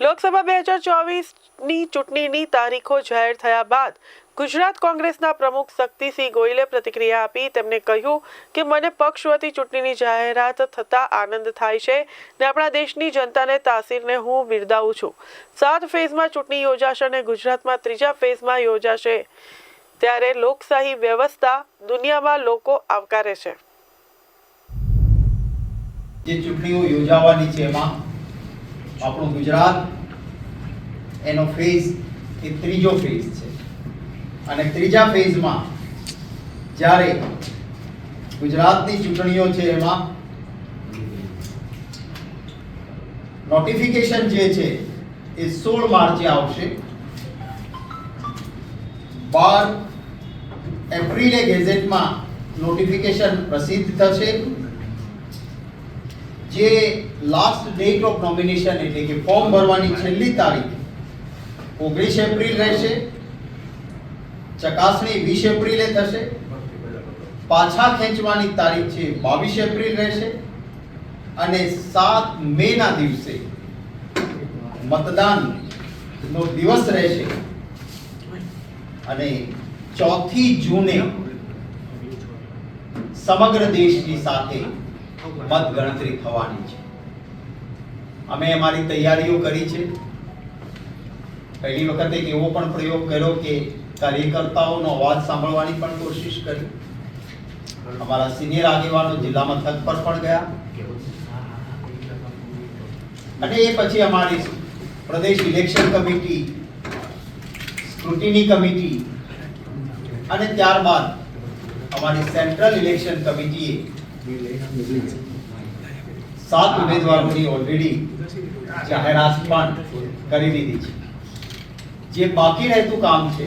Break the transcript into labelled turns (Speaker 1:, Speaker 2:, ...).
Speaker 1: લોકસભા બે હજાર ચોવીસની ચૂંટણીની તારીખો જાહેર થયા બાદ ગુજરાત કોંગ્રેસના પ્રમુખ શક્તિસિંહ ગોયલે પ્રતિક્રિયા આપી. તેમણે કહ્યું કે, મને પક્ષ વતી ચૂંટણીની જાહેરાત થતાં આનંદ થાય છે ને આપણા દેશની જનતાને તાસીરને હું બિરદાવું છું. સાત ફેઝમાં ચૂંટણી યોજાશે અને ગુજરાતમાં ત્રીજા ફેઝમાં યોજાશે. ત્યારે લોકશાહી વ્યવસ્થા દુનિયામાં લોકો આવકારે છે.
Speaker 2: જે ચૂંટણીઓ યોજાવાની છે એમાં આપણું ગુજરાત, એનો ફેઝ એ ત્રીજો ફેઝ છે. અને ત્રીજા ફેઝમાં જ્યારે ગુજરાતની ચૂંટણીઓ છે એમાં નોટિફિકેશન જે છે એ સોળ માર્ચે આવશે. બાર એપ્રિલે ગેઝેટમાં નોટિફિકેશન પ્રસિદ્ધ થશે. જે લાસ્ટ ડેટ ઓફ નોમિનેશન એટલે કે ફોર્મ ભરવાની છેલ્લી તારીખ ઓગણીસ એપ્રિલ રહેશે, ચકાસણી વીસ એપ્રિલે થશે, પાછા ખેંચવાની તારીખ છે બાવીસ એપ્રિલ રહેશે અને સાત મે ના દિવસે મતદાનનો દિવસ રહેશે. અને ચોથી જૂને સમગ્ર દેશની સાથે મત ગણતરી થવાની છે. અમે અમારી તૈયારીઓ કરી છે. પહેલી વખતે એક એવો પણ પ્રયોગ કર્યો કે કાર્યકર્તાઓનો અવાજ સાંભળવાની પણ કોશિશ કરી. અમારા સિનિયર આગેવાનો જિલ્લા મથક પર પણ ગયા. અને એ પછી અમારી પ્રદેશ ઇલેક્શન કમિટી, સ્ક્રુટિની કમિટી અને ત્યારબાદ અમારી સેન્ટ્રલ ઇલેક્શન કમિટીએ સાત ઉમેદવારોની ઓલરેડી જાહેરાત પણ કરી દીધી છે. જે બાકી રહેતું કામ છે